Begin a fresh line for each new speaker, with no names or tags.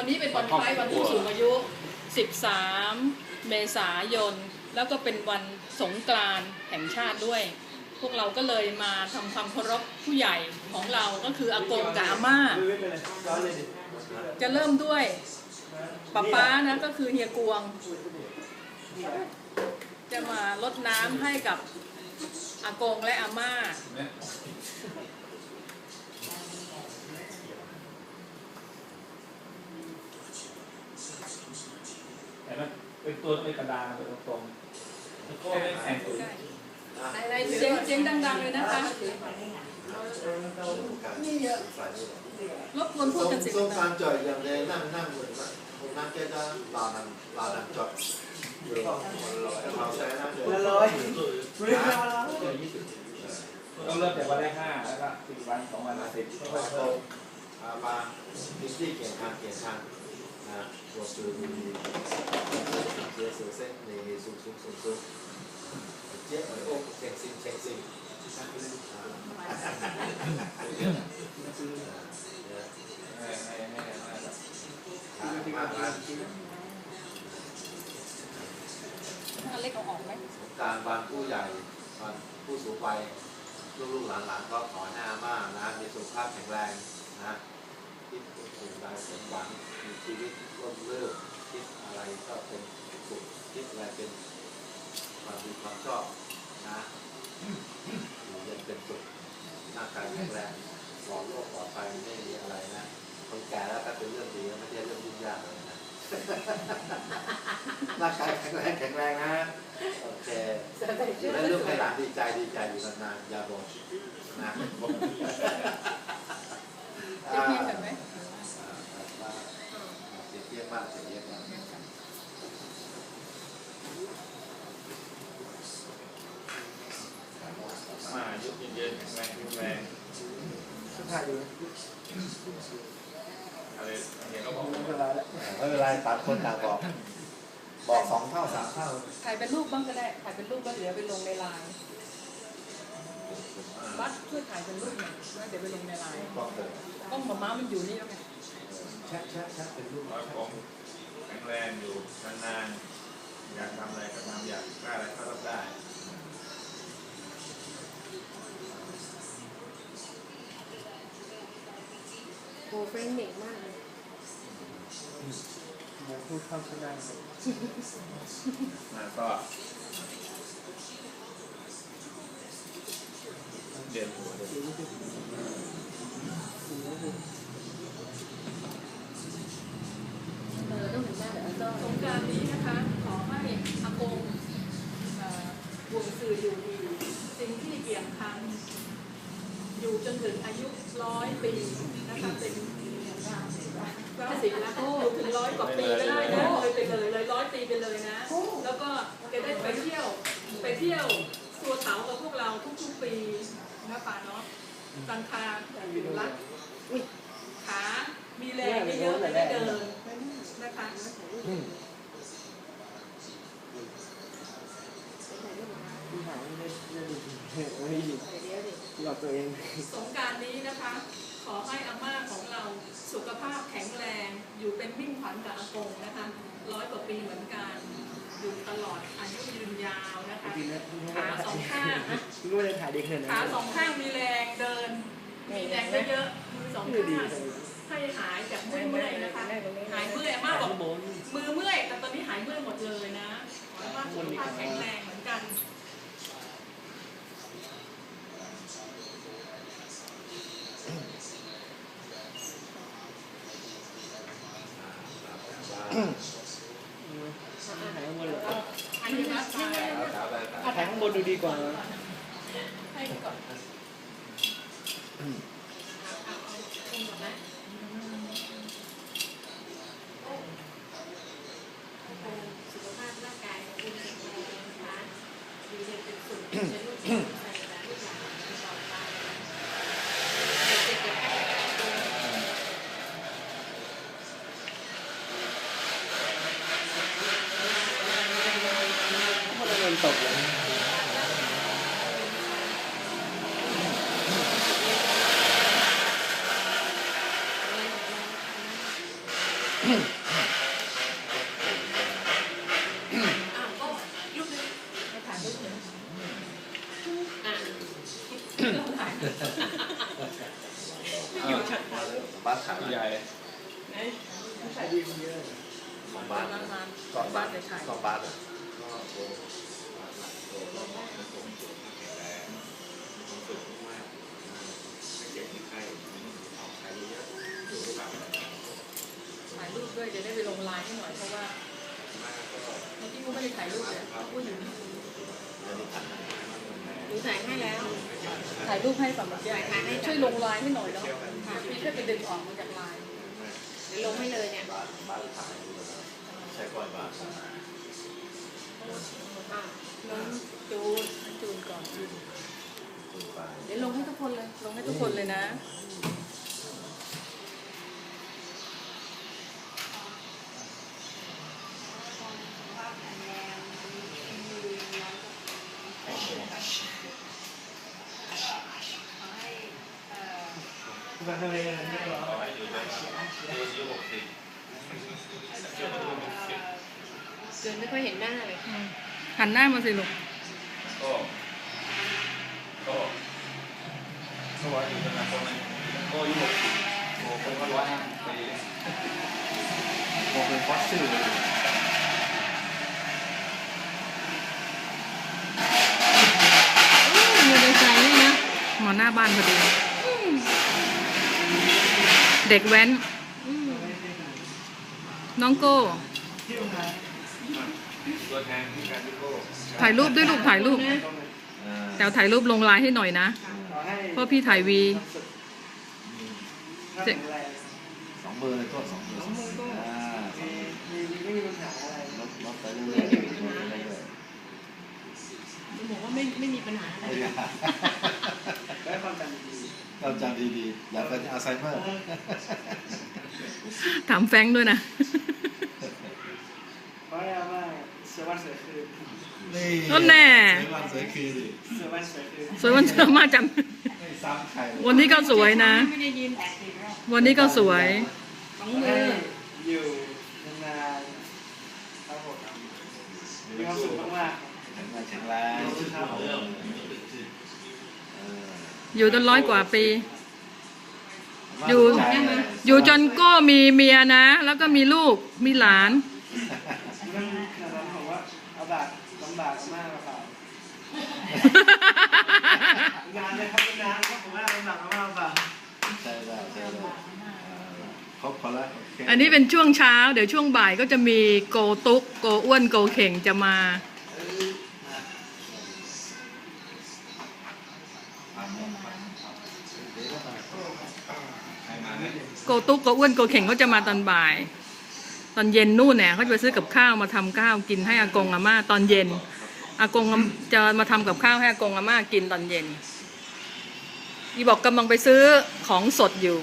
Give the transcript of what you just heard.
วันนี้เป็นวันคล้ายวันผู้สูงอายุ 13 เมษายน แล้วก็เป็นวันสงกรานต์แห่งชาติด้วย พวกเราก็เลยมาทำความเคารพผู้ใหญ่ของเราก็คืออากงกับอาม่า
ไม่เป็นไรร้อนเลยดิ
จะเริ่มด้วยป๊าป๊านะก็คือเฮียกวง จะมาลดน้ำให้กับอากงและอาม่า
แต่มันเป็นตัวเป็นกระดานเป็นตรงๆแล้วก็ไม่แข็งตัว
ในเสียงเสียงดังๆเลยนะคะ
นี่เยอะ
รบกวนพูดกันเสียง
ส้ม
ดั
ตางมจ่อยอย่างเลยนั่งนั่งเหมือนว่าผมนั่งแค่จะลาดังลาดังจอดอยู่เราใช้นะเดี๋ยว
ละร้อยบริการละ
ต้องเริ่มจากวันแรกห้าแล้วก็สิบวันสองวันละสิบ
ค่อยๆโตอามาดิสตี้เกี่ยงทางเกี่ยงทางนะตัวคือ เสียเสือเส้นในสูงสูงสูงสูงเจ๊เออโอ้เช็คซิงเช็คซิง
ให้ให้ให้ให้แบบ
มามา
อันเล็กเอาออกไหม
การบานผู้ใหญ่บานผู้สูงวัยลูกๆหลานๆก็ขอให้าม่านะมีสุขภาพแข็งแรงนะคิดสิ่งใดสมหวังมีชีวิตร่มรื่นคิดอะไรก็เป็น คิดอะไรเป็นความดีความชอบนะอยู่เย็นเป็นสุขร่างกายแข็งแรงปลอดโรคปลอดภัยไม่มีอะไรนะคนแก่แล้วก็เป็นเรื่องดีนะไม่ใช่เรื่องยุ่งยากเลยนะร่างกายแข็งแรงแข็งแรงนะโอเคอยู่ให้ลูกให้หลานดีใจดีใจอยู่นานๆอย่าบ่นนะ
เทียบกันไหม
เสียเทียบมากเสียเทียบมาก
มายุบเย็นๆแข็งแรงแข็งแรง
ถ่าอยู่นะ
อะไรเห็นก็บอก
ไม่เป็นไรแล้ว
ไม่เป็นไรต่างคนต่างบอก บอกสองเท่าสามเท่า
ถ่ายเป็นรูปบ้างก็ได้ ถ่ายเป็นรูปก็เดี๋ยวไปลงในไลน์บัสช่วยถ่ายเป็นรูปหน่อยแล้วเดี๋ยวไปลงในไลน์
ก็เกิด
กล้องหมาม้ามันอยู่นี่แล้วไง
แชะแชะแชะเป็นรูป
ร้อยผมแข็งแรงอยู่นานๆ อยากทำอะไรก็ทำอยากได้อะไรก็ทำได้
โอ้เฟรนเด็กมากเลย
หมูพูดคำชนะเลย
มาก็ เด่นหัวเด่น
เออต้องเห็นหน้าเดี๋ยวเอาจ้อ
สงกรารนี้นะคะ ขอให้อากงวงสื่ออยู่ดีสิ่งที่เกี่ยงคันอยู่จนถึงอายุร้อยปีนะคะเป็นเก้าสิบแล้วอยู่ถึงร้อยกว่าปีก็ได้นะเลยไปเลยเลยร้อยปีไปเลยนะ แล้วก็จะได้ไปเที่ยวไปเที่ยวตัวเสากับพวกเราทุกๆปีนะป่าเนาะสังคาอยู่รักขา มีแรงเยอะๆจะได้เดินนะคะ
ที่หาย ไม่ได้ไม่ได้ไม่ได้หลอกตัวเอง
สงการนี้นะคะ ขอให้อาม่าของเราสุขภาพแข็งแรง อยู่เป็นมิ่งขวัญกับอากงนะคะร้อยกว่าปีเหมือนกันอยู่ตลอดอายุยืนยาวนะคะขาสองข้าง
ก็ไม่ได้ถ่ายเด็กเลยนะ
ขาสองข้างมีแรงเดิน มีแรงเยอะๆมือสองข้างให้หายจากเมื่อยนะคะ หายเมื่อยอาม่าบอกมือเมื่อยแต่ตอนนี้หายเมื่อยหมดเลยนะอาม่าสุขภาพแข็งแรงเหมือนกัน
ถ่ายข็างบนดูดีก
ว่านี้นะใช่
สาวๆไป
ถ่ายข้างบนดูดีกว่า
ให้ก่อน
สุขภาพร่างกายของคุณแข็งแรงนะคะอยู่เย็นเป็นสุขจะลูกจะใส่หลานลูกหลานตลอดไปเจ็บเจ็บไข้ได้ป่วย
เพราะเราเงิน ตกเลย
อ้าวก็รูปนึง
ให้ถ่ายรูปเลย
อะ
ต้องถ่าย
อยู่ชั้นบ้านขาย
ผู้ใหญ่
ไหน
ขายดีคนเยอะ
ของบ้าน
ร้านร้าน
กล่อง
บ้า
บ้านน
เดี๋ยวถ่าย
กล่องบ้าน
ถ่ายรูปด้วยจะได้ไปลงไลน์ให้หน่อยเพราะว่าเมื่อกี้กูไม่ได้ถ่ายรูปเลยกูอยู่นี่
หนูถ่ายให้แล้ว
ถ่ายรูปให้ฝั่งเมื่อกี้ช่วยลงไลน์ให้หน่อยเนาะพี่ช่วยไปดึงออกมาจากไลน์
เดี๋ยลงให้เลยเนี่ย
บ้านบ้ายใช้ก่อนบ้าน
อะ
น้องจูนจูนก่อนจูน
คุณไป
เดี๋ยวลงให้ทุกคนเลย ลงให้ทุกค นเลยนะ
มาทำไมกันนี่หรอ
ขอให้อยู่จนอายุหกสิบเชื่อว่าหกสิบ
เกินไม่ค่อยเห็นหน้าเลย
หันหน้ามาสิลูก
ก็ ก็ก็ว่าอยู่จนอนาคตมันก็ยุหกสิบโอ้คนก็ร้อยห้าสิบปี
โมเป็นฟอสซิลเลย
อยู่ในใจนี่นะ
หมอหน้าบ้านพอดี เด็กแว้น น้องโก้ถ่ายรูปด้วยลูกถ่ายรูปแต่ถ่ายรูปลงไลน์ให้หน่อยนะ ราะพี่ถ่ายวี
ถ้าแข็งแรง
สองมือเลยก็สองมือสองมืออ่าสอง
มี
มือ
มีไม่มีปัญหาอะไร
ลดลดไปเรื่อยๆลดไปเรื่อย
หนูบอกว่าไม่ไม่มีปัญหาอะไร
ๆ
ได้ความจำดี
เราจำดีๆอย่าเป็นอัลไซเมอร์
ถามแฟรงค์ด้วยนะ
เพราะอะไรว่าเสือวันเสือคืน
นี่
นั่นแน่
สวยวันสวยคืนดิ
เสือวันเสือคืน
สวยวันเชื่อมากจัง
ไม่ ซ้ำใครเลย
วันนี้ก็สวยนะ
ไม่ได้ยิน
วันนี้ก็สวย
สอง
ขอ
มื
ให้
อ
อยู่นานๆครับผมมีความสุขมากๆครับ
แข็งแรงแข็งแรง
ครับ
เออเออ
อยู่จนร้อยกว่าปี อยู่
ใจเลย
อยู่จนโก้มีเมียนะ แล้วก็มีลูกมีหลาน
มันขนาดนั้นผมว่าเอาบากลำบากมาก กว่านนเลยครับนานครับผมว่าลำบากมากกว่าเปล่า
ใช่ได้ใช่ได้ครบพอละโอเค
อันนี้เป็นช่วงเช้า เดี๋ยวช่วงบ่ายก็จะมีโกตุกโกอ้วนโกเข่งจะมา โกตุกโกอ้วนโกเข่งก็จะมาตอนบ่าย ตอนเย็นนู่นเนี่ยเขาจะไปซื้อกับข้าวมาทำข้าวกินให้อากงอาม่าตอนเย็น อากงจะมาทำกับข้าวให้อากงอาม่ากินตอนเย็นอีบอกกำลังไปซื้อของสดอยู่